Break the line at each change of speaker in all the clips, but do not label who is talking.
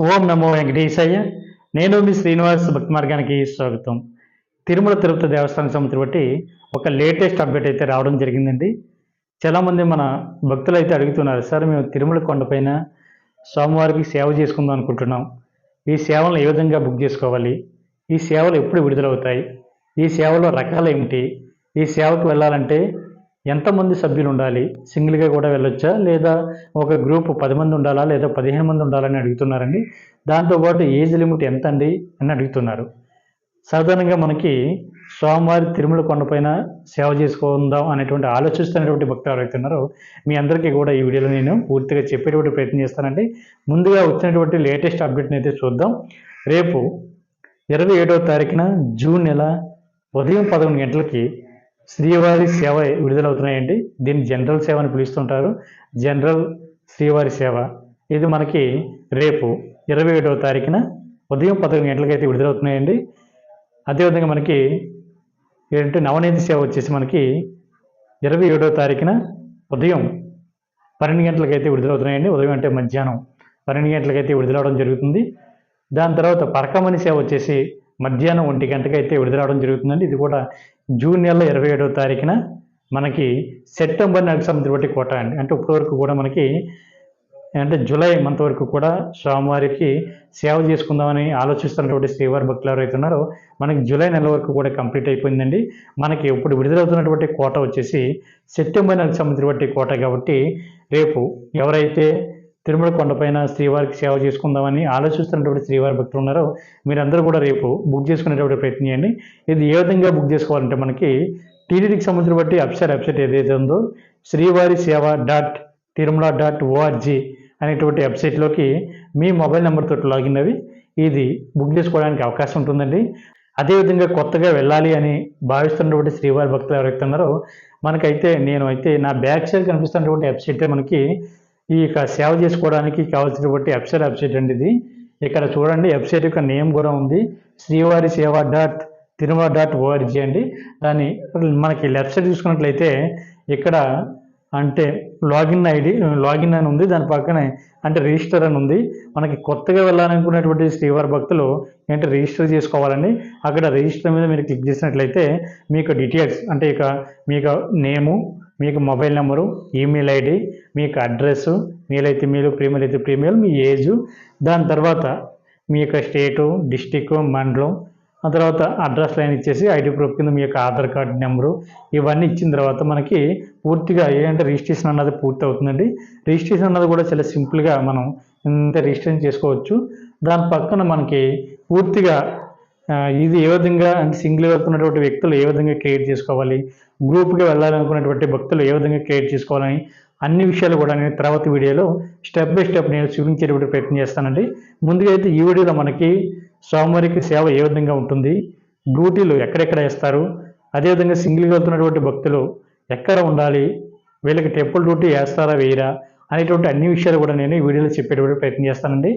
ఓం నమో వెంకటేశయ్య. నేను మీ శ్రీనివాస్ భక్తి మార్గానికి స్వాగతం. తిరుమల తిరుపతి దేవస్థానం సంబంధించి బట్టి ఒక లేటెస్ట్ అప్డేట్ అయితే రావడం జరిగిందండి. చాలామంది మన భక్తులు అయితే అడుగుతున్నారు సార్ మేము తిరుమల కొండపైన స్వామివారికి సేవ చేసుకుందాం అనుకుంటున్నాం. ఈ సేవలను ఏ విధంగా బుక్ చేసుకోవాలి? ఈ సేవలు ఎప్పుడు విడుదలవుతాయి? ఈ సేవలో రకాలు ఏమిటి? ఈ సేవకు వెళ్ళాలంటే ఎంతమంది సభ్యులు ఉండాలి సింగిల్గా కూడా వెళ్ళొచ్చా? లేదా ఒక గ్రూప్ పది మంది ఉండాలా? లేదా పదిహేను మంది ఉండాలని అడుగుతున్నారండి. దాంతోపాటు ఏజ్ లిమిట్ ఎంత అండి అని అడుగుతున్నారు. సాధారణంగా మనకి స్వామివారి తిరుమల కొండపైన సేవ చేసుకుందాం అనేటువంటి ఆలోచిస్తున్నటువంటి భక్తులు ఎవరైతున్నారో మీ అందరికీ కూడా ఈ వీడియోలో నేను పూర్తిగా చెప్పేటువంటి ప్రయత్నం చేస్తానండి. ముందుగా వచ్చినటువంటి లేటెస్ట్ అప్డేట్ని అయితే చూద్దాం. రేపు ఇరవై ఏడవ తారీఖున జూన్ నెల ఉదయం పదకొండు గంటలకి శ్రీవారి సేవ విడుదలవుతున్నాయండి. దీన్ని జనరల్ సేవ అని పిలుస్తుంటారు. జనరల్ శ్రీవారి సేవ. ఇది మనకి రేపు ఇరవై ఏడవ తారీఖున ఉదయం పదకొండు గంటలకైతే విడుదలవుతున్నాయండి. అదేవిధంగా మనకి ఏంటంటే నవనీతి సేవ వచ్చేసి మనకి ఇరవై ఏడవ తారీఖున ఉదయం పన్నెండు గంటలకైతే విడుదలవుతున్నాయండి. ఉదయం అంటే మధ్యాహ్నం పన్నెండు గంటలకైతే విడుదలవడం జరుగుతుంది. దాని తర్వాత పరకమణి సేవ వచ్చేసి మధ్యాహ్నం ఒంటి గంటకైతే విడుదలవడం జరుగుతుందండి. ఇది కూడా జూన్ నెల ఇరవై ఏడవ తారీఖున మనకి సెప్టెంబర్ నెలకు సంబంధించిన బట్టి కోట అండి. అంటే ఇప్పటి వరకు కూడా మనకి అంటే జూలై మంత్ వరకు కూడా స్వామివారికి సేవ చేసుకుందామని ఆలోచిస్తున్నటువంటి శ్రీవారి భక్తులు ఎవరైతే ఉన్నారో మనకి జూలై నెల వరకు కూడా కంప్లీట్ అయిపోయిందండి. మనకి ఇప్పుడు విడుదలవుతున్నటువంటి కోట వచ్చేసి సెప్టెంబర్ నెలకు సంబంధించినటువంటి కోట కాబట్టి రేపు ఎవరైతే తిరుమల కొండపైన శ్రీవారికి సేవ చేసుకుందామని ఆలోచిస్తున్నటువంటి శ్రీవారి భక్తులు ఉన్నారో మీరందరూ కూడా రేపు బుక్ చేసుకునేటువంటి ప్రయత్నం చేయండి. ఇది ఏ విధంగా బుక్ చేసుకోవాలంటే మనకి టీడీడీకి సంబంధించిన బట్టి వెబ్సైట్ వెబ్సైట్ ఏదైతే ఉందో శ్రీవారి సేవ డాట్ తిరుమల డాట్ ఓఆర్జీ అనేటువంటి వెబ్సైట్లోకి మీ మొబైల్ నెంబర్తో లాగిన్ అవి ఇది బుక్ చేసుకోవడానికి అవకాశం ఉంటుందండి. అదేవిధంగా కొత్తగా వెళ్ళాలి అని భావిస్తున్నటువంటి శ్రీవారి భక్తులు ఎవరైతే ఉన్నారో మనకైతే నేను అయితే నా బ్యాక్ సైడ్ కనిపిస్తున్నటువంటి వెబ్సైట్ మనకి ఈ యొక్క సేవ చేసుకోవడానికి కావాల్సినటువంటి వెబ్సైట్ వెబ్సైట్ అండి ఇది. ఇక్కడ చూడండి వెబ్సైట్ యొక్క నేమ్ కూడా ఉంది. శ్రీవారి సేవ డాట్ తిరుమల డాట్ ఓఆర్జీ అండి. దాన్ని మనకి లెఫ్ట్ సైడ్ చూసుకున్నట్లయితే ఇక్కడ అంటే లాగిన్ ఐడి లాగిన్ అని ఉంది దాని పక్కనే అంటే రిజిస్టర్ అని ఉంది. మనకి కొత్తగా వెళ్ళాలనుకునేటువంటి శ్రీవారి భక్తులు ఏంటి రిజిస్టర్ చేసుకోవాలండి. అక్కడ రిజిస్టర్ మీద మీరు క్లిక్ చేసినట్లయితే మీకు డీటెయిల్స్ అంటే ఇక మీకు నేము మీకు మొబైల్ నెంబరు ఈమెయిల్ ఐడి మీకు అడ్రస్ మీలైతే మీరు ప్రీమియల్ అయితే ప్రీమియల్ మీ ఏజు దాని తర్వాత మీ యొక్క స్టేటు డిస్టిక్ మండలం ఆ తర్వాత అడ్రస్ లైన్ ఇచ్చేసి ఐడి ప్రూఫ్ కింద మీ యొక్క ఆధార్ కార్డు నెంబరు ఇవన్నీ ఇచ్చిన తర్వాత మనకి పూర్తిగా ఏంటంటే రిజిస్ట్రేషన్ అన్నది పూర్తి అవుతుందండి రిజిస్ట్రేషన్ అన్నది కూడా చాలా సింపుల్గా మనం ఇంత రిజిస్ట్రేషన్ చేసుకోవచ్చు. దాని పక్కన మనకి పూర్తిగా ఇది ఏ విధంగా అంటే సింగిల్ వెళ్తున్నటువంటి వ్యక్తులు ఏ విధంగా క్రియేట్ చేసుకోవాలి గ్రూప్గా వెళ్ళాలనుకున్నటువంటి భక్తులు ఏ విధంగా క్రియేట్ చేసుకోవాలని అన్ని విషయాలు కూడా నేను తర్వాత వీడియోలో స్టెప్ బై స్టెప్ నేను చూపించేటువంటి ప్రయత్నం చేస్తానండి. ముందుగా అయితే ఈ వీడియోలో మనకి స్వామివారికి సేవ ఏ విధంగా ఉంటుంది డ్యూటీలు ఎక్కడెక్కడ వేస్తారు అదేవిధంగా సింగిల్గా వెళ్తున్నటువంటి భక్తులు ఎక్కడ ఉండాలి వీళ్ళకి టెంపుల్ డ్యూటీ వేస్తారా వేయరా అనేటువంటి అన్ని విషయాలు కూడా నేను ఈ వీడియోలో చెప్పేటువంటి ప్రయత్నం చేస్తానండి.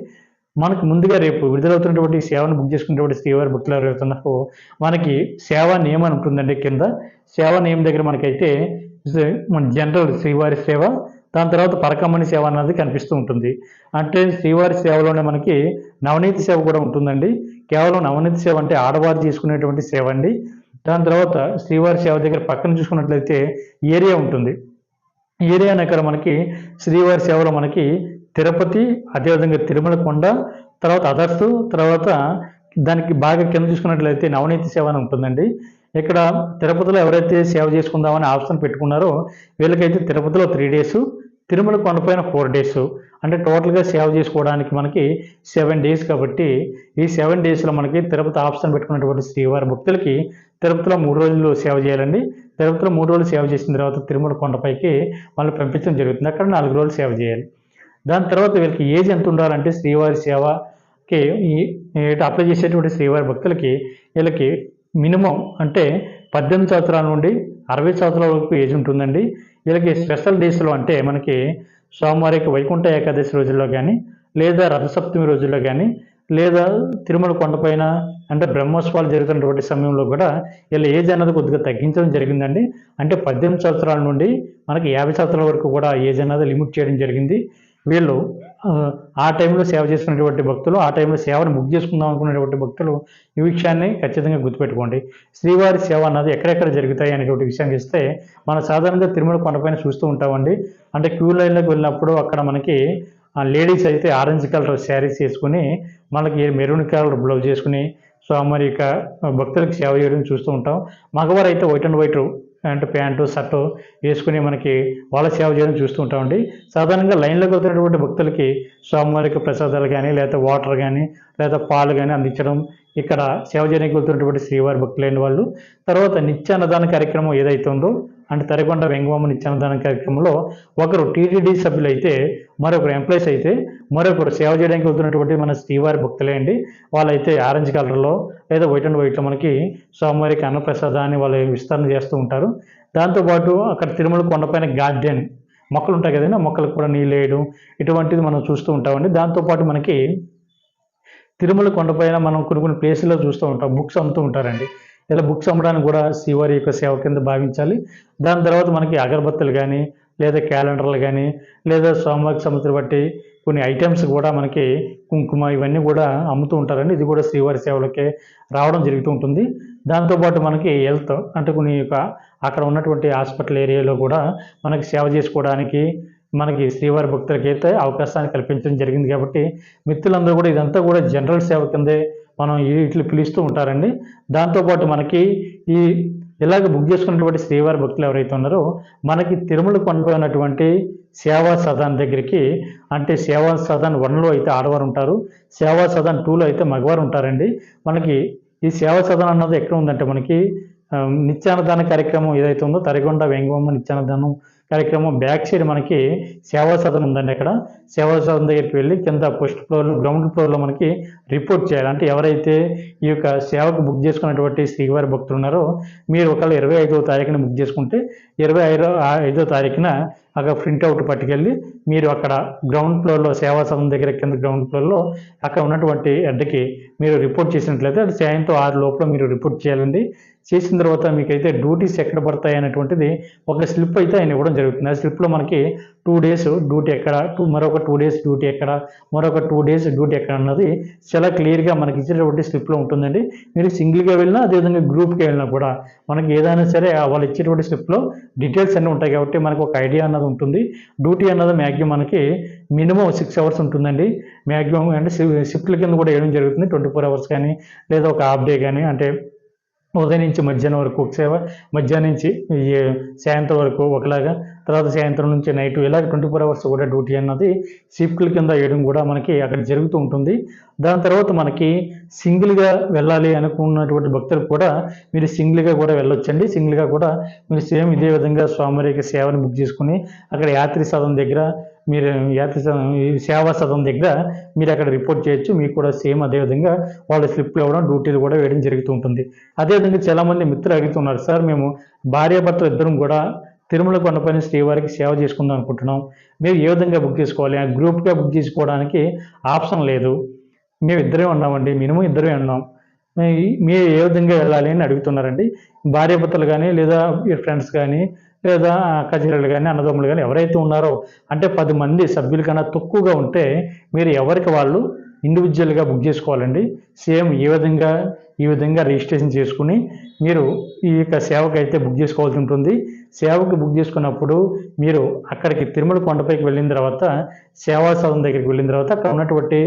మనకు ముందుగా రేపు విడుదలవుతున్నటువంటి సేవను బుక్ చేసుకున్నటువంటి శ్రీవారి భక్తులు ఎవరైతున్నారు మనకి సేవా నియమం అని ఉంటుందండి కింద. సేవా నియమం దగ్గర మనకైతే మన జనరల్ శ్రీవారి సేవ. దాని తర్వాత పరకమ్మని సేవ అన్నది కనిపిస్తూ ఉంటుంది. అంటే శ్రీవారి సేవలోనే మనకి నవనీతి సేవ కూడా ఉంటుందండి. కేవలం నవనీతి సేవ అంటే ఆడవారు తీసుకునేటువంటి సేవ అండి. దాని తర్వాత శ్రీవారి సేవ దగ్గర పక్కన చూసుకున్నట్లయితే ఏరియా ఉంటుంది. ఏరియా అనే మనకి శ్రీవారి సేవలో మనకి తిరుపతి అదేవిధంగా తిరుమల కొండ తర్వాత అదర్సు తర్వాత దానికి బాగా కింద చూసుకున్నట్లయితే నవనీతి సేవ అని ఉంటుందండి. ఇక్కడ తిరుపతిలో ఎవరైతే సేవ చేసుకుందామని ఆప్షన్ పెట్టుకున్నారో వీళ్ళకైతే తిరుపతిలో త్రీ డేస్ తిరుమల కొండపైన ఫోర్ డేస్ అంటే టోటల్గా సేవ చేసుకోవడానికి మనకి సెవెన్ డేస్ కాబట్టి ఈ సెవెన్ డేస్లో మనకి తిరుపతి ఆప్షన్ పెట్టుకున్నటువంటి శ్రీవారి భక్తులకి తిరుపతిలో మూడు రోజులు సేవ చేయాలండి. తిరుపతిలో మూడు రోజులు సేవ చేసిన తర్వాత తిరుమల కొండపైకి వాళ్ళు పంపించడం జరుగుతుంది. అక్కడ నాలుగు రోజులు సేవ చేయాలి. దాని తర్వాత వీళ్ళకి ఏజ్ ఎంత ఉండాలంటే శ్రీవారి సేవకి ఈ ఈ అప్లై చేసేటువంటి శ్రీవారి భక్తులకి వీళ్ళకి మినిమం అంటే పద్దెనిమిది సంవత్సరాల నుండి అరవై సంవత్సరాల వరకు ఏజ్ ఉంటుందండి. వీళ్ళకి స్పెషల్ డేస్లో అంటే మనకి సోమవారికి వైకుంఠ ఏకాదశి రోజుల్లో కానీ లేదా రథసప్తమి రోజుల్లో కానీ లేదా తిరుమల కొండపైన అంటే బ్రహ్మోత్సవాలు జరుగుతున్నటువంటి సమయంలో కూడా వీళ్ళ ఏజ్ అన్నది కొద్దిగా తగ్గించడం జరిగిందండి. అంటే పద్దెనిమిది సంవత్సరాల నుండి మనకి యాభై సంవత్సరాల వరకు కూడా ఏజ్ అన్నది లిమిట్ చేయడం జరిగింది. వీళ్ళు ఆ, టైంలో సేవ చేసుకునేటువంటి భక్తులు ఆ టైంలో సేవను బుక్ చేసుకుందాం అనుకునేటువంటి భక్తులు ఈ విషయాన్ని ఖచ్చితంగా గుర్తుపెట్టుకోండి. శ్రీవారి సేవ అన్నది ఎక్కడెక్కడ జరుగుతాయి అనేటువంటి విషయానికి ఇస్తే మనం సాధారణంగా తిరుమల కొండపైన చూస్తూ ఉంటామండి. అంటే క్యూ లైన్లోకి వెళ్ళినప్పుడు అక్కడ మనకి లేడీస్ అయితే ఆరెంజ్ కలర్ శారీస్ వేసుకుని మనకి మెరూన్ కలర్ బ్లౌజ్ వేసుకుని స్వామివారి యొక్క భక్తులకు సేవ చేయడం చూస్తూ ఉంటాం. మగవారు అయితే white and white pant pant shirt వేసుకుని మనకి వాళ్ళ సేవ చేయడం చూస్తూ ఉంటామండి. సాధారణంగా లైన్లోకి వెళ్తున్నటువంటి భక్తులకి స్వామివారికి ప్రసాదాలు కానీ లేదా వాటర్ కానీ లేదా పాలు కానీ అందించడం ఇక్కడ సేవ చేయడానికి వెళ్తున్నటువంటి శ్రీవారి భక్తులైన వాళ్ళు. తర్వాత నిత్యాన్నదాన కార్యక్రమం ఏదైతే ఉందో అంటే తరికొండ వెంగమ్మ నిత్యాన్నదాన కార్యక్రమంలో ఒకరు టీటీడీ సభ్యులు అయితే మరొకరు ఎంప్లాయీస్ అయితే మరొకరు సేవ చేయడానికి వెళ్తున్నటువంటి మన శ్రీవారి భక్తులే అండి. వాళ్ళైతే ఆరెంజ్ కలర్లో లేదా వైట్ అండ్ వైట్లో మనకి స్వామివారికి అన్నప్రసాదాన్ని వాళ్ళు విస్తరణ చేస్తూ ఉంటారు. దాంతోపాటు అక్కడ తిరుమల కొండపైన గార్డెన్ మొక్కలు ఉంటాయి కదండి మొక్కలకు కూడా నీళ్ళు వేయడం ఇటువంటిది మనం చూస్తూ ఉంటామండి. దాంతోపాటు మనకి తిరుమల కొండపైన మనం కొన్ని కొన్ని ప్లేసుల్లో చూస్తూ ఉంటాం బుక్స్ అమ్ముతూ ఉంటారండి. ఇలా బుక్స్ అమ్మడానికి కూడా శ్రీవారి యొక్క సేవ కింద భావించాలి. దాని తర్వాత మనకి అగరబత్తులు కానీ లేదా క్యాలెండర్లు కానీ లేదా సోమవారికి సంవత్సరం బట్టి కొన్ని ఐటమ్స్ కూడా మనకి కుంకుమ ఇవన్నీ కూడా అమ్ముతూ ఉంటారండి. ఇది కూడా శ్రీవారి సేవలకే రావడం జరుగుతూ ఉంటుంది. దాంతోపాటు మనకి హెల్త్ అంటే కొన్ని యొక్క అక్కడ ఉన్నటువంటి హాస్పిటల్ ఏరియాలో కూడా మనకి సేవ చేసుకోవడానికి మనకి శ్రీవారి భక్తులకి అయితే అవకాశాన్ని కల్పించడం జరిగింది కాబట్టి మిత్రులందరూ కూడా ఇదంతా కూడా జనరల్ సేవ కిందే మనం వీటిని పిలుస్తూ ఉంటారండి. దాంతోపాటు మనకి ఈ ఇలాగ బుక్ చేసుకున్నటువంటి శ్రీవారి భక్తులు ఎవరైతే ఉన్నారో మనకి తిరుమల కొండపై ఉన్నటువంటి సేవా సదన్ దగ్గరికి అంటే సేవా సదన్ వన్లో అయితే ఆడవారు ఉంటారు సేవా సదన్ టూలో అయితే మగవారు ఉంటారండి. మనకి ఈ సేవా సదన్ అన్నది ఎక్కడ ఉందంటే మనకి నిత్యానదాన నిత్యాన్నదాన కార్యక్రమం ఏదైతే ఉందో తరిగొండ వెంగమ్మ నిత్యాన్నదానం కార్యక్రమం బ్యాక్ సైడ్ మనకి సేవా సదన్ ఉందండి అక్కడ. సేవా సదన్ దగ్గరికి వెళ్ళి కింద ఫస్ట్ ఫ్లోర్లో గ్రౌండ్ ఫ్లోర్లో మనకి రిపోర్ట్ చేయాలి. అంటే ఎవరైతే ఈ యొక్క సేవకు బుక్ చేసుకున్నటువంటి శ్రీవారి భక్తులు ఉన్నారో మీరు ఒకవేళ ఇరవై ఐదో తారీఖున బుక్ చేసుకుంటే ఇరవై ఐదో ఐదో తారీఖున అక్కడ ప్రింట్అవుట్ పట్టుకెళ్ళి మీరు అక్కడ గ్రౌండ్ ఫ్లోర్లో సేవా సంఘం దగ్గర కింద గ్రౌండ్ ఫ్లోర్లో అక్కడ ఉన్నటువంటి అడ్డకి మీరు రిపోర్ట్ చేసినట్లయితే అది సాయంత్రం ఆరు లోపల మీరు రిపోర్ట్ చేయాలండి. చేసిన తర్వాత మీకైతే డ్యూటీస్ ఎక్కడ పడతాయి అనేటువంటిది ఒక స్లిప్ అయితే ఆయన ఇవ్వడం జరుగుతుంది. ఆ స్లిప్లో మనకి టూ డేస్ డ్యూటీ ఎక్కడ? టూ మరొక టూ డేస్ డ్యూటీ ఎక్కడ? మరొక టూ డేస్ డ్యూటీ ఎక్కడ అన్నది చాలా క్లియర్గా మనకి ఇచ్చేటువంటి స్లిప్లో ఉంటుందండి. మీరు సింగిల్గా వెళ్ళినా అదేవిధంగా గ్రూప్కి వెళ్ళినా కూడా మనకి ఏదైనా సరే వాళ్ళు ఇచ్చేటువంటి స్లిప్లో డీటెయిల్స్ అన్నీ ఉంటాయి కాబట్టి మనకు ఒక ఐడియా అన్నది ఉంటుంది. డ్యూటీ అన్నది మ్యాక్సిమం మనకి మినిమం సిక్స్ అవర్స్ ఉంటుందండి. మ్యాక్సిమం అంటే షిఫ్ట్ల కింద కూడా వేయడం జరుగుతుంది? ట్వంటీ ఫోర్ అవర్స్ కానీ లేదా ఒక హాఫ్ డే కానీ అంటే ఉదయం నుంచి మధ్యాహ్నం వరకు ఒక సేవ మధ్యాహ్నం నుంచి సాయంత్రం వరకు ఒకలాగా తర్వాత సాయంత్రం నుంచి నైట్ ఇలా ట్వంటీ ఫోర్ అవర్స్ కూడా డ్యూటీ అన్నది షిఫ్ట్ల కింద వేయడం కూడా మనకి అక్కడ జరుగుతూ ఉంటుంది. దాని తర్వాత మనకి సింగిల్గా వెళ్ళాలి అనుకున్నటువంటి భక్తులు కూడా మీరు సింగిల్గా కూడా వెళ్ళొచ్చండి. సింగిల్గా కూడా మీరు సేమ్ ఇదే విధంగా స్వామివారికి సేవను బుక్ చేసుకుని అక్కడ యాత్రి సదం దగ్గర మీరు యాత్రి సేవా సదం దగ్గర మీరు అక్కడ రిపోర్ట్ చేయొచ్చు. మీకు కూడా సేమ్ అదేవిధంగా వాళ్ళ స్లిప్లు ఇవ్వడం డ్యూటీలు కూడా వేయడం జరుగుతూ ఉంటుంది. అదేవిధంగా చాలామంది మిత్రులు అడుగుతున్నారు సార్ మేము భార్యాభర్తలు ఇద్దరం కూడా తిరుమల కొండపైన శ్రీవారికి సేవ చేసుకుందాం అనుకుంటున్నాం. మేము ఏ విధంగా బుక్ చేసుకోవాలి? గ్రూప్గా బుక్ చేసుకోవడానికి ఆప్షన్ లేదు. మేము ఇద్దరే ఉన్నామండి. మినిమం ఇద్దరే ఉన్నాం. మీరు ఏ విధంగా వెళ్ళాలి అని అడుగుతున్నారండి. భార్యాభర్తలు కానీ లేదా ఫ్రెండ్స్ కానీ లేదా కచేరీలు కానీ అన్నదమ్ములు కానీ ఎవరైతే ఉన్నారో అంటే పది మంది సభ్యుల కన్నా తక్కువగా ఉంటే మీరు ఎవరికి వాళ్ళు ఇండివిజువల్గా బుక్ చేసుకోవాలండి. సేమ్ ఈ విధంగా ఈ విధంగా రిజిస్ట్రేషన్ చేసుకుని మీరు ఈ యొక్క సేవకు అయితే బుక్ చేసుకోవాల్సి ఉంటుంది. సేవకు బుక్ చేసుకున్నప్పుడు మీరు అక్కడికి తిరుమల కొండపైకి వెళ్ళిన తర్వాత సేవా సదన్ దగ్గరికి వెళ్ళిన తర్వాత అక్కడ ఉన్నటువంటి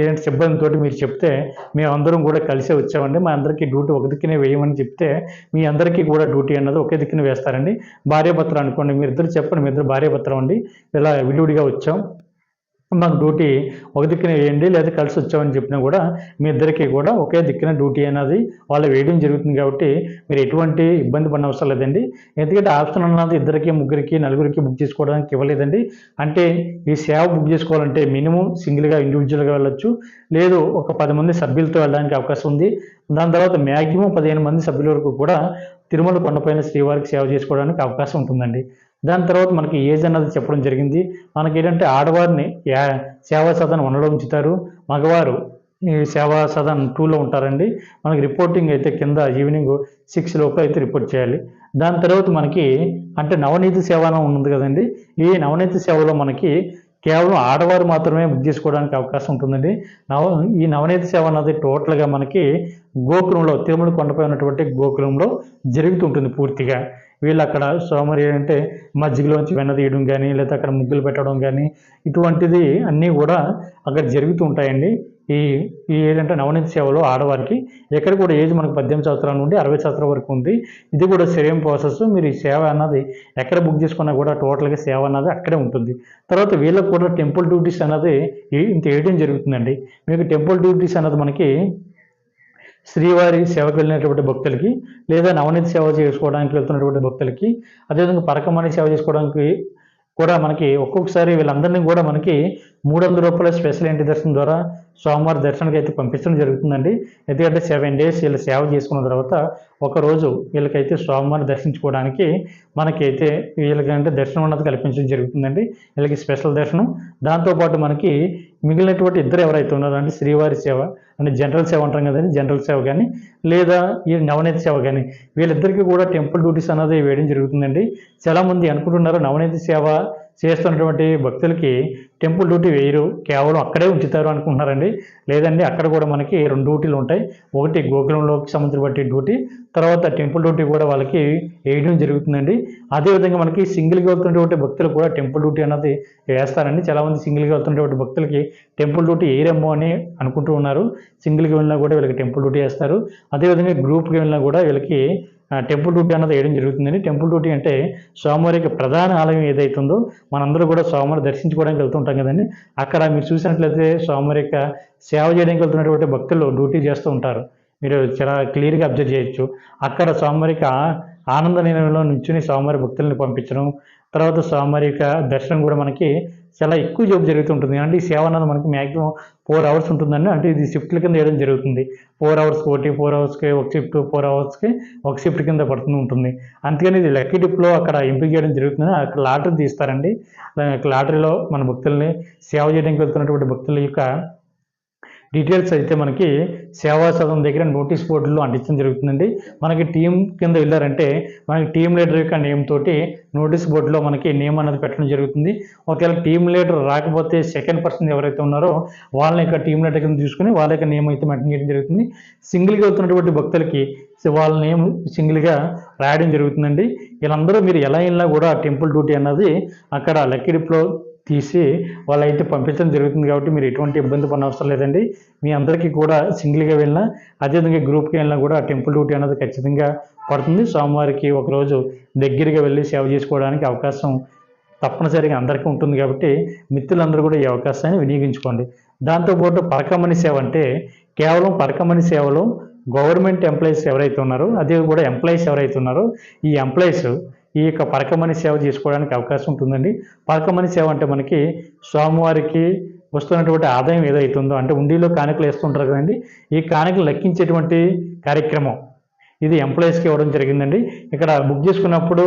ఏంటి సిబ్బందితో మీరు చెప్తే మేమందరం కూడా కలిసే వచ్చామండి. మా అందరికీ డ్యూటీ ఒక దిక్కునే వేయమని చెప్తే మీ అందరికీ కూడా డ్యూటీ అన్నది ఒకే దిక్కున వేస్తారండి. భార్యాభర్తలు అనుకోండి మీరు ఇద్దరు చెప్పండి మీ ఇద్దరు భార్యాభర్తలు అండి ఇలా విడివిడిగా వచ్చాం. మాకు డ్యూటీ ఒక దిక్కున వేయండి లేదా కలిసి వచ్చామని చెప్పినా కూడా మీ ఇద్దరికి కూడా ఒకే దిక్కున డ్యూటీ అనేది వాళ్ళు వేయడం జరుగుతుంది కాబట్టి మీరు ఎటువంటి ఇబ్బంది పడిన అవసరం లేదండి. ఎందుకంటే ఆప్షన్ అన్నది ఇద్దరికి ముగ్గురికి నలుగురికి బుక్ చేసుకోవడానికి ఇవ్వలేదండి. అంటే ఈ సేవ బుక్ చేసుకోవాలంటే మినిమం సింగిల్గా ఇండివిజువల్గా వెళ్ళొచ్చు. లేదు ఒక పది మంది సభ్యులతో వెళ్ళడానికి అవకాశం ఉంది. దాని తర్వాత మ్యాక్సిమం పదిహేను మంది సభ్యుల వరకు కూడా తిరుమల కొండపైన శ్రీవారికి సేవ చేసుకోవడానికి అవకాశం ఉంటుందండి. దాని తర్వాత మనకి ఏజ్ అన్నది చెప్పడం జరిగింది. మనకి ఏంటంటే ఆడవారిని సేవా సదన్ వన్లో ఉంచుతారు. మగవారు ఈ సేవా సదన్ టూలో ఉంటారండి. మనకి రిపోర్టింగ్ అయితే కింద ఈవినింగ్ సిక్స్ లోపు అయితే రిపోర్ట్ చేయాలి. దాని తర్వాత మనకి అంటే నవనీతి సేవనం ఉంది కదండి. ఈ నవనీతి సేవలో మనకి కేవలం ఆడవారు మాత్రమే బుక్ చేసుకోవడానికి అవకాశం ఉంటుందండి. నవ ఈ నవనీత సేవ అన్నది టోటల్గా మనకి గోకులంలో తిరుమల కొండపై ఉన్నటువంటి గోకులంలో జరుగుతుంటుంది పూర్తిగా. వీళ్ళు అక్కడ సోమరి అంటే మజ్జిగలోంచి వెన్న తీయడం కానీ లేదా అక్కడ ముగ్గులు పెట్టడం కానీ ఇటువంటిది అన్నీ కూడా అక్కడ జరుగుతూ ఉంటాయండి. ఈ ఈ ఏంటంటే నవనీత సేవలో ఆడవారికి ఎక్కడ కూడా ఏజ్ మనకు పద్దెనిమిది సంవత్సరాల నుండి అరవై సంవత్సరాల వరకు ఉంది. ఇది కూడా సేమ్ ప్రాసెస్. మీరు ఈ సేవ అన్నది ఎక్కడ బుక్ చేసుకున్నా కూడా టోటల్గా సేవ అన్నది అక్కడే ఉంటుంది. తర్వాత వీళ్ళకి కూడా టెంపుల్ డ్యూటీస్ అన్నది ఇంత వేయడం జరుగుతుందండి. మీకు టెంపుల్ డ్యూటీస్ అన్నది మనకి శ్రీవారి సేవకు వెళ్ళినటువంటి భక్తులకి లేదా నవనీతి సేవ చేసుకోవడానికి వెళ్తున్నటువంటి భక్తులకి అదేవిధంగా పరకమణి సేవ చేసుకోవడానికి కూడా మనకి ఒక్కొక్కసారి వీళ్ళందరినీ కూడా మనకి మూడు వందల రూపాయల స్పెషల్ ఎంట్రీ దర్శనం ద్వారా సోమవారం దర్శనానికి అయితే పంపించడం జరుగుతుందండి. ఎందుకంటే సెవెన్ డేస్ వీళ్ళు సేవ చేసుకున్న తర్వాత ఒకరోజు వీళ్ళకైతే స్వామివారిని దర్శించుకోవడానికి మనకైతే వీళ్ళకంటే దర్శనం ఉన్నది కల్పించడం జరుగుతుందండి. వీళ్ళకి స్పెషల్ దర్శనం. దాంతోపాటు మనకి మిగిలినటువంటి ఇద్దరు ఎవరైతే ఉన్నారో అంటే శ్రీవారి సేవ అంటే జనరల్ సేవ అంటాం కదండి జనరల్ సేవ కానీ లేదా ఈ నవనీత సేవ కానీ వీళ్ళిద్దరికీ కూడా టెంపుల్ డ్యూటీస్ అన్నది వేయడం జరుగుతుందండి. చాలామంది అనుకుంటున్నారు నవనీత సేవ చేస్తున్నటువంటి భక్తులకి టెంపుల్ డ్యూటీ వేయరు. కేవలం అక్కడే ఉంచుతారు అనుకుంటున్నారండి. లేదండి అక్కడ కూడా మనకి రెండు డ్యూటీలు ఉంటాయి. ఒకటి గోకులంలోకి సంబంధించిన డ్యూటీ తర్వాత టెంపుల్ డ్యూటీ కూడా వాళ్ళకి వేయడం జరుగుతుందండి. అదేవిధంగా మనకి సింగిల్గా వెళ్తున్నటువంటి భక్తులు కూడా టెంపుల్ డ్యూటీ అన్నది వేస్తారండి. చాలామంది సింగిల్గా వెళ్తున్నటువంటి భక్తులకి టెంపుల్ డ్యూటీ వేయరేమో అని అనుకుంటూ ఉన్నారు. సింగిల్గా వెళ్ళినా కూడా వీళ్ళకి టెంపుల్ డ్యూటీ వేస్తారు. అదేవిధంగా గ్రూప్కి వెళ్ళినా కూడా వీళ్ళకి టెంపుల్ డ్యూటీ అన్నది వేయడం జరుగుతుందండి. టెంపుల్ డ్యూటీ అంటే స్వామివారి యొక్క ప్రధాన ఆలయం ఏదైతుందో మనందరూ కూడా స్వామివారి దర్శించుకోవడానికి వెళ్తుంటాం కదండి. అక్కడ మీరు చూసినట్లయితే స్వామివారి యొక్క సేవ చేయడానికి వెళ్తున్నటువంటి భక్తులు డ్యూటీ చేస్తూ ఉంటారు. మీరు చాలా క్లియర్గా అబ్జర్వ్ చేయొచ్చు. అక్కడ స్వామివారికి ఆనంద నిలయంలో నుంచుని స్వామివారి భక్తుల్ని పంపించడం తర్వాత స్వామివారి యొక్క దర్శనం కూడా మనకి చాలా ఎక్కువ జాబ్ జరుగుతుంటుంది. అంటే ఈ సేవ అన్నది మనకి మ్యాక్సిమం ఫోర్ అవర్స్ ఉంటుందండి. అంటే ఇది షిఫ్ట్ల కింద వేయడం జరుగుతుంది. ఫోర్ అవర్స్ ఒకటి ఫోర్ అవర్స్కి ఒక షిఫ్ట్ ఫోర్ అవర్స్కి ఒక షిఫ్ట్ కింద పడుతుంది ఉంటుంది. అందుకని ఇది లక్కీ డిప్లో అక్కడ ఎంపిక చేయడం జరుగుతుంది అక్కడ లాటరీ తీస్తారండి. లాటరీలో మన భక్తుల్ని సేవ చేయడానికి వెళ్తున్నటువంటి భక్తుల యొక్క డీటెయిల్స్ అయితే మనకి సేవా సదం దగ్గర నోటీస్ బోర్డులో అంటించడం జరుగుతుందండి. మనకి టీం కింద వెళ్ళారంటే మనకి టీం లీడర్ యొక్క నేమ్ తోటి నోటీస్ బోర్డులో మనకి నేమ్ అనేది పెట్టడం జరుగుతుంది. ఒకవేళ టీం లీడర్ రాకపోతే సెకండ్ పర్సన్ ఎవరైతే ఉన్నారో వాళ్ళని యొక్క టీం లీడర్ కింద తీసుకుని వాళ్ళ యొక్క నేమ్ అయితే మెన్షన్ చేయడం జరుగుతుంది. సింగిల్గా వెళ్తున్నటువంటి భక్తులకి వాళ్ళ నేమ్ సింగిల్గా రాయడం జరుగుతుందండి. వీళ్ళందరూ మీరు ఎలా వెళ్ళినా కూడా టెంపుల్ డ్యూటీ అన్నది అక్కడ లక్కీడిప్లో తీసి వాళ్ళైతే పంపించడం జరుగుతుంది కాబట్టి మీరు ఎటువంటి ఇబ్బంది పడిన అవసరం లేదండి. మీ అందరికీ కూడా సింగిల్గా వెళ్ళినా అదేవిధంగా గ్రూప్కి వెళ్ళినా కూడా టెంపుల్ డ్యూటీ అనేది ఖచ్చితంగా పడుతుంది. సోమవారికి ఒకరోజు దగ్గరగా వెళ్ళి సేవ చేసుకోవడానికి అవకాశం తప్పనిసరిగా అందరికీ ఉంటుంది కాబట్టి మిత్రులందరూ కూడా ఈ అవకాశాన్ని వినియోగించుకోండి. దాంతోపాటు పరకమణి సేవ అంటే కేవలం పరకమణి సేవలో గవర్నమెంట్ ఎంప్లాయీస్ ఎవరైతే ఉన్నారో అదే కూడా ఎంప్లాయీస్ ఎవరైతే ఉన్నారో ఈ ఎంప్లాయీస్ ఈ యొక్క పరకమణి సేవ చేసుకోవడానికి అవకాశం ఉంటుందండి. పరకమణి సేవ అంటే మనకి స్వామివారికి వస్తున్నటువంటి ఆదాయం ఏదైతుందో అంటే ఉండిలో కానుకలు వేస్తుంటారు కదండి. ఈ కానుకలు లెక్కించేటువంటి కార్యక్రమం ఇది ఎంప్లాయీస్కి ఇవ్వడం జరిగిందండి. ఇక్కడ బుక్ చేసుకున్నప్పుడు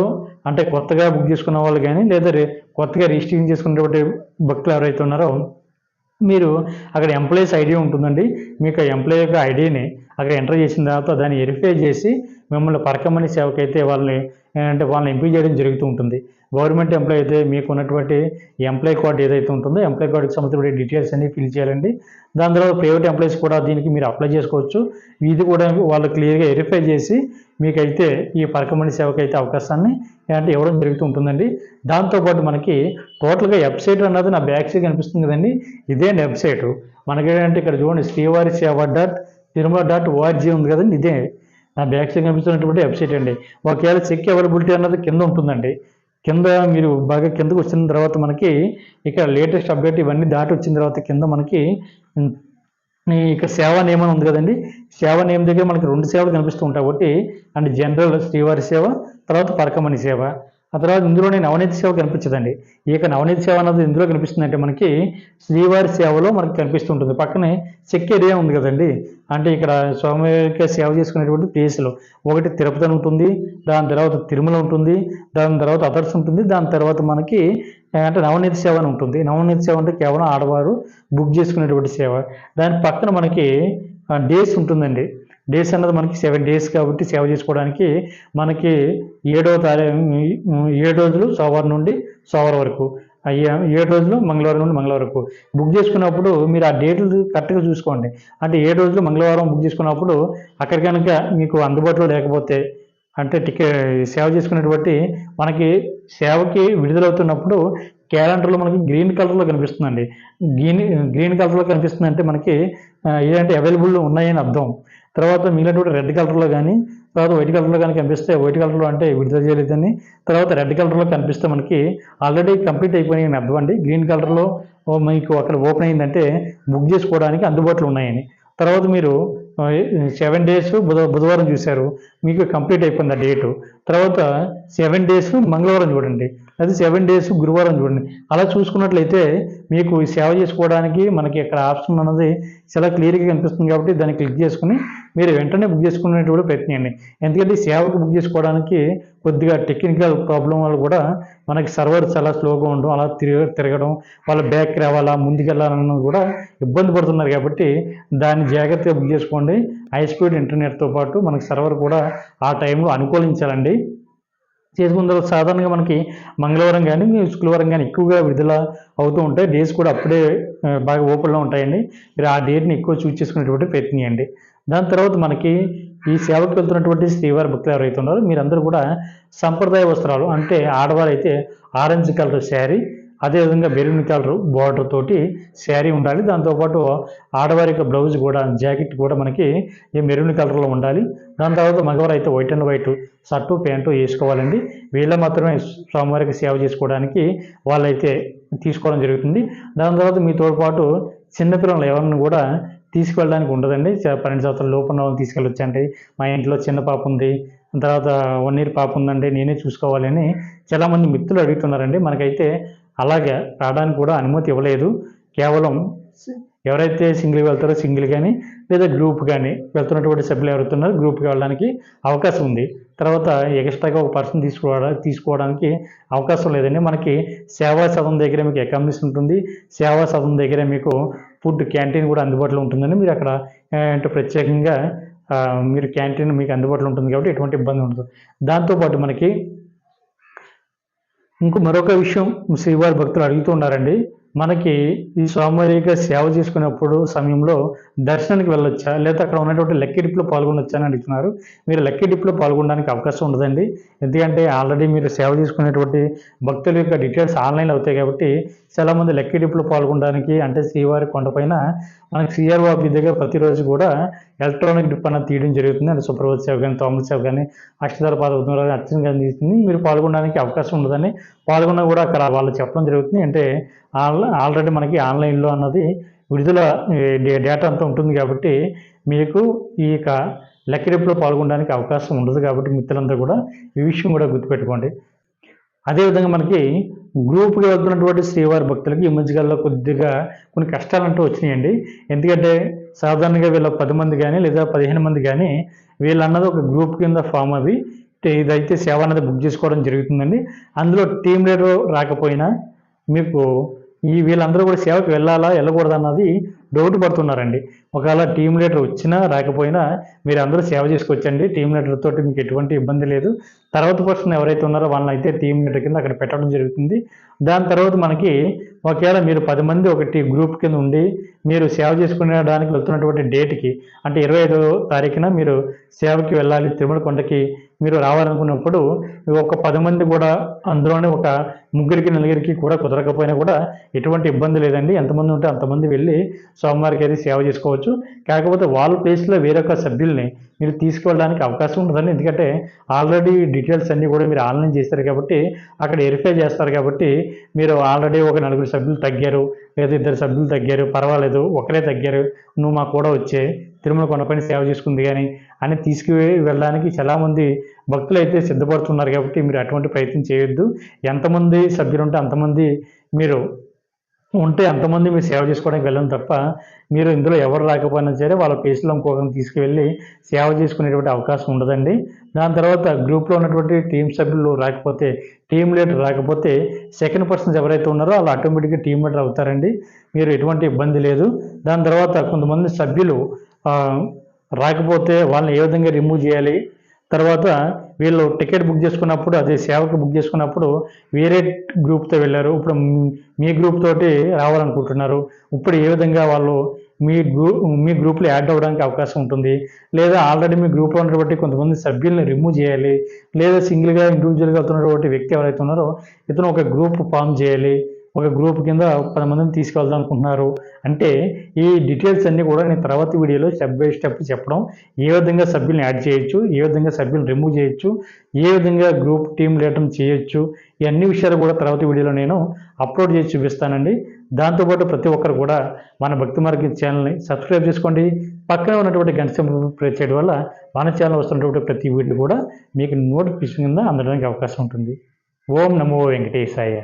అంటే కొత్తగా బుక్ చేసుకున్న వాళ్ళు కానీ లేదా కొత్తగా రిజిస్ట్రేషన్ చేసుకున్నటువంటి భక్తులు ఎవరైతే ఉన్నారో మీరు అక్కడ ఎంప్లాయీస్ ఐడి ఉంటుందండి. మీకు ఎంప్లాయీ యొక్క ఐడిని అక్కడ ఎంటర్ చేసిన తర్వాత దాన్ని వెరిఫై చేసి మిమ్మల్ని పరకమని సేవకైతే వాళ్ళని అంటే వాళ్ళని ఎంపిక చేయడం జరుగుతూ ఉంటుంది. గవర్నమెంట్ ఎంప్లాయీ అయితే మీకు ఉన్నటువంటి ఎంప్లాయీ కార్డు ఏదైతే ఉంటుందో ఎంప్లాయీ కార్డుకి సంబంధించిన డీటెయిల్స్ అన్ని ఫిల్ చేయాలండి. దాని తర్వాత ప్రైవేట్ ఎంప్లాయీస్ కూడా దీనికి మీరు అప్లై చేసుకోవచ్చు. ఇది కూడా వాళ్ళు క్లియర్గా వెరిఫై చేసి మీకైతే ఈ పరకమణి సేవకి అయితే అవకాశాన్ని అంటే ఇవ్వడం జరుగుతూ ఉంటుందండి. దాంతోపాటు మనకి టోటల్గా వెబ్సైట్ అన్నది నా బ్యాక్ సైడ్ కనిపిస్తుంది కదండి. ఇదే వెబ్సైట్ మనకి ఏంటంటే ఇక్కడ చూడండి శ్రీవారి సేవ డాట్ తిరుమల డాట్ ఓఆర్జీ ఉంది కదండి ఇదే. నా బ్యాక్ సైడ్ కనిపిస్తున్నటువంటి వెబ్సైట్ అండి. ఒకవేళ చెక్ అవైలబిలిటీ అన్నది కింద ఉంటుందండి. కింద మీరు బాగా కిందకు వచ్చిన తర్వాత మనకి ఇక్కడ లేటెస్ట్ అప్డేట్ ఇవన్నీ దాటి వచ్చిన తర్వాత కింద మనకి ఇక్కడ సేవా నియమం ఉంది కదండి. సేవా నియమం దగ్గర మనకి రెండు సేవలు కనిపిస్తూ ఉంటాయి. ఒకటి అండ్ జనరల్ శ్రీవారి సేవ తర్వాత పరకమణి సేవ. ఆ తర్వాత ఇందులోనే నవనీతి సేవ కనిపించదండి. ఇక నవనీతి సేవ అన్నది ఇందులో కనిపిస్తుంది అంటే మనకి శ్రీవారి సేవలో మనకి కనిపిస్తుంటుంది. పక్కనే చెక్ ఏరియా ఉంది కదండి. అంటే ఇక్కడ స్వామివారికి సేవ చేసుకునేటువంటి ప్లేసులు ఒకటి తిరుపతి అని ఉంటుంది దాని తర్వాత తిరుమల ఉంటుంది దాని తర్వాత అదర్స్ ఉంటుంది దాని తర్వాత మనకి అంటే నవనీతి సేవ అని ఉంటుంది. నవనీతి సేవ అంటే కేవలం ఆడవారు బుక్ చేసుకునేటువంటి సేవ. దాని పక్కన మనకి డేస్ ఉంటుందండి. డేస్ అన్నది మనకి సెవెన్ డేస్ కాబట్టి సేవ చేసుకోవడానికి మనకి ఏడో తారీఖు ఏడు రోజులు సోమవారం నుండి సోమవారం వరకు. అయ్యా ఏడు రోజులు మంగళవారం నుండి మంగళవారం వరకు. బుక్ చేసుకున్నప్పుడు మీరు ఆ డేట్లు కరెక్ట్గా చూసుకోండి. అంటే ఏడు రోజులు మంగళవారం బుక్ చేసుకున్నప్పుడు అక్కడ కనుక మీకు అందుబాటులో లేకపోతే అంటే టికెట్ సేవ చేసుకునేటువంటి మనకి సేవకి విడుదలవుతున్నప్పుడు క్యాలెండర్లో మనకి గ్రీన్ కలర్లో కనిపిస్తుందండి. గ్రీన్ గ్రీన్ కలర్లో కనిపిస్తుంది అంటే మనకి ఏంటంటే అవైలబుల్ ఉన్నాయని అర్థం. తర్వాత మిగిలినటువంటి రెడ్ కలర్లో కానీ తర్వాత వైట్ కలర్లో కానీ కనిపిస్తే వైట్ కలర్లో అంటే విడుదల చేయలేదని తర్వాత రెడ్ కలర్లో కనిపిస్తే మనకి ఆల్రెడీ కంప్లీట్ అయిపోయినాయని అర్థం అండి. గ్రీన్ కలర్లో మీకు అక్కడ ఓపెన్ అయిందంటే బుక్ చేసుకోవడానికి అందుబాటులో ఉన్నాయని తర్వాత మీరు సెవెన్ డేస్ బుధ బుధవారం చూశారు. మీకు కంప్లీట్ అయిపోయింది ఆ డేటు తర్వాత సెవెన్ డేస్ మంగళవారం చూడండి. అది సెవెన్ డేస్ గురువారం చూడండి. అలా చూసుకున్నట్లయితే మీకు సేవ చేసుకోవడానికి మనకి ఇక్కడ ఆప్షన్ అన్నది చాలా క్లియర్గా కనిపిస్తుంది కాబట్టి దాన్ని క్లిక్ చేసుకుని మీరు వెంటనే బుక్ చేసుకునేటువంటి ప్రయత్నం చేయండి ఎందుకంటే సేవకు బుక్ చేసుకోవడానికి కొద్దిగా టెక్నికల్ ప్రాబ్లం వల్ల కూడా మనకి సర్వర్ చాలా స్లోగా ఉండడం అలా తిరగ తిరగడం వాళ్ళ బ్యాక్ రావాలా ముందుకెళ్ళాలన్నది కూడా ఇబ్బంది పడుతున్నారు కాబట్టి దాన్ని జాగ్రత్తగా బుక్ చేసుకోండి. హై స్పీడ్ ఇంటర్నెట్తో పాటు మనకి సర్వర్ కూడా ఆ టైంలో అనుకూలించాలండి. చేసుకున్న తర్వాత సాధారణంగా మనకి మంగళవారం కానీ శుక్రవారం కానీ ఎక్కువగా విడుదల అవుతూ ఉంటాయి. డేస్ కూడా అప్పుడే బాగా ఓపెన్లో ఉంటాయండి. మీరు ఆ డేట్ని ఎక్కువ చూస్ చేసుకునేటువంటి ప్రయత్నియండి దాని తర్వాత మనకి ఈ సేవకు వెళ్తున్నటువంటి శ్రీవారి భక్తులు ఎవరైతే ఉన్నారో మీరందరూ కూడా సంప్రదాయ వస్త్రాలు అంటే ఆడవారు అయితే ఆరెంజ్ కలర్ శారీ అదేవిధంగా బెరూన్ కలర్ బార్డర్ తోటి శారీ ఉండాలి. దాంతోపాటు ఆడవారి యొక్క బ్లౌజ్ కూడా జాకెట్ కూడా మనకి ఈ మెరూన్ కలర్లో ఉండాలి. దాని తర్వాత మగవారు అయితే white and white shirt pant వేసుకోవాలండి. వీళ్ళ మాత్రమే స్వామివారికి సేవ చేసుకోవడానికి వాళ్ళైతే తీసుకోవడం జరుగుతుంది. దాని తర్వాత మీతో పాటు చిన్నపిల్లలు ఎవరిని కూడా తీసుకెళ్ళడానికి ఉండదండి. పన్నెండు సంవత్సరాల లోపు ఉన్న వాళ్ళని తీసుకెళ్ళొచ్చండి. మా ఇంట్లో చిన్న పాప ఉంది. తర్వాత వన్ ఇయర్ పాప ఉందండి. నేనే చూసుకోవాలని చాలామంది మిత్రులు అడుగుతున్నారండి. మనకైతే అలాగే రావడానికి కూడా అనుమతి ఇవ్వలేదు. కేవలం ఎవరైతే సింగిల్ వెళ్తారో సింగిల్ కానీ లేదా గ్రూప్ కానీ వెళ్తున్నటువంటి సభ్యులు ఎవరైతే ఉన్నారో గ్రూప్కి వెళ్ళడానికి అవకాశం ఉంది. తర్వాత ఎక్స్ట్రాగా ఒక పర్సన్ తీసుకోవడానికి తీసుకోవడానికి అవకాశం లేదండి. మనకి సేవా సదం దగ్గర మీకు అకామిడేషన్ ఉంటుంది. సేవా సదం దగ్గర మీకు ఫుడ్ క్యాంటీన్ కూడా అందుబాటులో ఉంటుందని మీరు అక్కడ అంటే ప్రత్యేకంగా మీరు క్యాంటీన్ మీకు అందుబాటులో ఉంటుంది కాబట్టి ఎటువంటి ఇబ్బంది ఉండదు. దాంతోపాటు మనకి ఇంకో మరొక విషయం శ్రీవారి భక్తులు అడుగుతూ ఉన్నారండి. మనకి ఈ స్వామివారిగా సేవ చేసుకునేప్పుడు సమయంలో దర్శనానికి వెళ్ళొచ్చా? లేదా అక్కడ ఉన్నటువంటి లక్కీ డిప్లో పాల్గొనొచ్చా అని అడుగుతున్నారు. మీరు లక్కీ డిప్లో పాల్గొనడానికి అవకాశం ఉండదండి. ఎందుకంటే ఆల్రెడీ మీరు సేవ చేసుకునేటువంటి భక్తుల యొక్క డీటెయిల్స్ ఆన్లైన్ అవుతాయి కాబట్టి చాలామంది లక్కీ డిప్లో పాల్గొనడానికి అంటే శ్రీవారి కొండపైన మనకి సిఆర్ఓ బాబు దగ్గర ప్రతిరోజు కూడా ఎలక్ట్రానిక్ డిప్ అన్నది తీయడం జరుగుతుంది. అంటే సుప్రభాత్ సేవ కానీ తోమల సేవ కానీ అక్షరాల పాద ఉద్యమాలు అర్చన కానీ తీస్తుంది మీరు పాల్గొనడానికి అవకాశం ఉండదని పాల్గొన్నా కూడా అక్కడ వాళ్ళు చెప్పడం జరుగుతుంది. అంటే వల్ల ఆల్రెడీ మనకి ఆన్లైన్లో అన్నది విడుదల డే- డేటా అంతా ఉంటుంది కాబట్టి మీకు ఈ యొక్క లక్కీ పాల్గొనడానికి అవకాశం ఉండదు కాబట్టి మిత్రులందరూ కూడా ఈ విషయం కూడా గుర్తుపెట్టుకోండి. అదేవిధంగా మనకి గ్రూప్గా వెళ్తున్నటువంటి శ్రీవారి భక్తులకి ఈ మధ్యకాలంలో కొద్దిగా కొన్ని కష్టాలు అంటూ వచ్చినాయండి. ఎందుకంటే సాధారణంగా వీళ్ళ పది మంది కానీ లేదా పదిహేను మంది కానీ వీళ్ళన్నది ఒక గ్రూప్ కింద ఫామ్ అవి ఇదైతే సేవ అనేది బుక్ చేసుకోవడం జరుగుతుందండి. అందులో టీం లీడర్ రాకపోయినా మీకు ఈ వీళ్ళందరూ కూడా సేవకు వెళ్ళాలా వెళ్ళకూడదు అన్నది డౌట్ పడుతున్నారండి. ఒకవేళ టీం లీడర్ వచ్చినా రాకపోయినా మీరు అందరూ సేవ చేసుకొచ్చండి. టీం లీడర్ తోటి మీకు ఎటువంటి ఇబ్బంది లేదు. తర్వాత పర్సన్ ఎవరైతే ఉన్నారో వాళ్ళని అయితే టీం లీడర్ కింద అక్కడ పెట్టడం జరుగుతుంది. దాని తర్వాత మనకి ఒకవేళ మీరు పది మంది ఒకటి గ్రూప్ కింద ఉండి మీరు సేవ చేసుకునేడానికి వెళ్తున్నటువంటి డేట్కి అంటే ఇరవై ఐదో తారీఖున మీరు సేవకి వెళ్ళాలి తిరుమల కొండకి మీరు రావాలనుకున్నప్పుడు ఒక పది మంది కూడా అందులోనే ఒక ముగ్గురికి నలుగురికి కూడా కుదరకపోయినా కూడా ఎటువంటి ఇబ్బంది లేదండి. ఎంతమంది ఉంటే అంతమంది వెళ్ళి స్వామివారికి అయితే సేవ చేసుకోవచ్చు. కాకపోతే వాళ్ళ ప్లేస్లో వేరొక సభ్యుల్ని మీరు తీసుకెళ్ళడానికి అవకాశం ఉండదండి ఎందుకంటే ఆల్రెడీ డీటెయిల్స్ అన్నీ కూడా మీరు ఆన్లైన్ చేస్తారు కాబట్టి అక్కడ వెరిఫై చేస్తారు కాబట్టి మీరు ఆల్రెడీ ఒక నలుగురు సభ్యులు తగ్గారు లేదా ఇద్దరు సభ్యులు తగ్గారు పర్వాలేదు ఒకరే తగ్గారు నువ్వు మా కూడా వచ్చే తిరుమల కొండపైన సేవ చేసుకుంది కానీ అని తీసుకు వెళ్ళడానికి చాలామంది భక్తులు అయితే సిద్ధపడుతున్నారు కాబట్టి మీరు అటువంటి ప్రయత్నం చేయొద్దు. ఎంతమంది సభ్యులు ఉంటే అంతమంది మీరు ఉంటే అంతమంది మీరు సేవ చేసుకోవడానికి వెళ్ళను తప్ప మీరు ఇందులో ఎవరు రాకపోయినా సరే వాళ్ళ పేస్లో ఇంకొకరిని తీసుకువెళ్ళి సేవ చేసుకునేటువంటి అవకాశం ఉండదండి. దాని తర్వాత గ్రూప్లో ఉన్నటువంటి టీం సభ్యులు రాకపోతే టీం లీడర్ రాకపోతే సెకండ్ పర్సన్స్ ఎవరైతే ఉన్నారో వాళ్ళు ఆటోమేటిక్గా టీం లీడర్ అవుతారండి. మీరు ఎటువంటి ఇబ్బంది లేదు. దాని తర్వాత కొంతమంది సభ్యులు రాకపోతే వాళ్ళని ఏ విధంగా రిమూవ్ చేయాలి? తర్వాత వీళ్ళు టికెట్ బుక్ చేసుకున్నప్పుడు అదే సేవకు బుక్ చేసుకున్నప్పుడు వేరే గ్రూప్తో వెళ్ళారు. ఇప్పుడు మీ- గ్రూప్ తోటి రావాలనుకుంటున్నారు. ఇప్పుడు ఏ విధంగా వాళ్ళు మీ గ్రూప్ మీ గ్రూప్లో యాడ్ అవ్వడానికి అవకాశం ఉంటుంది? లేదా ఆల్రెడీ మీ గ్రూప్లో ఉన్నటువంటి కొంతమంది సభ్యుల్ని రిమూవ్ చేయాలి? లేదా సింగిల్గా ఇండివిజువల్గా వెళ్తున్నటువంటి వ్యక్తి ఎవరైతే ఉన్నారో ఇతను ఒక గ్రూప్ ఫామ్ చేయాలి? ఒక గ్రూప్ కింద పది మందిని తీసుకెళ్దాం అనుకుంటున్నారు. అంటే ఈ డీటెయిల్స్ అన్నీ కూడా నేను తర్వాత వీడియోలో స్టెప్ బై స్టెప్ చెప్పడం. ఏ విధంగా సభ్యుల్ని యాడ్ చేయొచ్చు ఏ విధంగా సభ్యులను రిమూవ్ చేయొచ్చు ఏ విధంగా గ్రూప్ టీం లీడర్ చేయొచ్చు ఈ అన్ని విషయాలు కూడా తర్వాత వీడియోలో నేను అప్లోడ్ చేసి చూపిస్తానండి. దాంతోపాటు ప్రతి ఒక్కరు కూడా మన భక్తి మార్గ ఛానల్ని సబ్స్క్రైబ్ చేసుకోండి. పక్కన ఉన్నటువంటి గంట సింబల్ ప్రెస్ చేయడం వల్ల మన ఛానల్ వస్తున్నటువంటి ప్రతి వీడియో కూడా మీకు నోటిఫికేషన్ కింద అందడానికి అవకాశం ఉంటుంది. ఓం నమో వెంకటేశాయ.